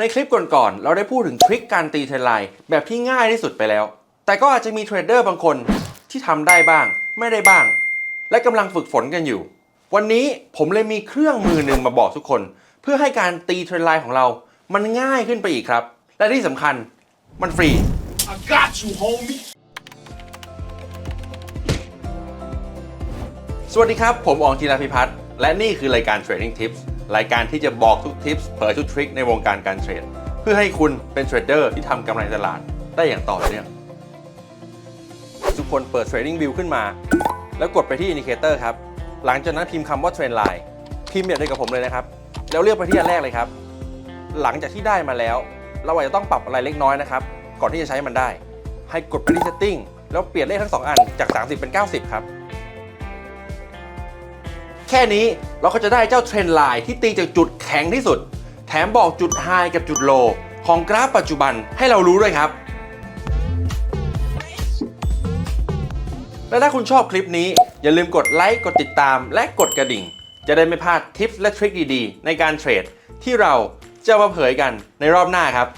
ในคลิปก่อนๆเราได้พูดถึงทริคการตีเทรนไลน์แบบที่ง่ายที่สุดไปแล้ว แต่ก็อาจจะมีเทรดเดอร์บางคนที่ทำได้บ้าง ไม่ได้บ้าง และกำลังฝึกฝนกันอยู่ วันนี้ผมเลยมีเครื่องมือหนึ่งมาบอกทุกคน เพื่อให้การตีเทรนไลน์ของเรา มันง่ายขึ้นไปอีกครับ และที่สำคัญมันฟรี I got you, homie. สวัสดีครับ ผมอองจีราพิพัฒน์ และนี่คือรายการ Trading Tips รายการที่จะบอกทุกทิปส์เผยทุกทริคในวงการการเทรด เพื่อให้คุณเป็นเทรดเดอร์ที่ทำกำไรตลาดได้อย่างต่อเนื่องทุกคนเปิด Trading View ขึ้นมา แล้วกดไปที่ Indicator ครับ หลังจากนั้นพิมพ์คำว่า Trend Line พิมพ์แบบเดียวกับผมเลยนะครับ แล้วเลือกไปที่อันแรกเลยครับ หลังจากที่ได้มาแล้ว เราอาจจะต้องปรับอะไรเล็กน้อยนะครับ ก่อนที่จะใช้มันได้ ให้กดไปที่ Setting แล้วเปลี่ยนเลขทั้งสองอันจาก 30 เป็น 90 ครับ แค่นี้เราก็จะได้เจ้าเทรนไลน์ที่ตีจากจุดแข็งที่สุด แถมบอกจุดไฮกับจุดโล ของกราฟปัจจุบันให้เรารู้ด้วยครับและถ้าคุณชอบคลิปนี้ อย่าลืมกดไลค์กดติดตามและกดกระดิ่ง จะได้ไม่พลาดทิปและทริคดีๆ ในการเทรด ที่เราจะมาเผยกันในรอบหน้าครับ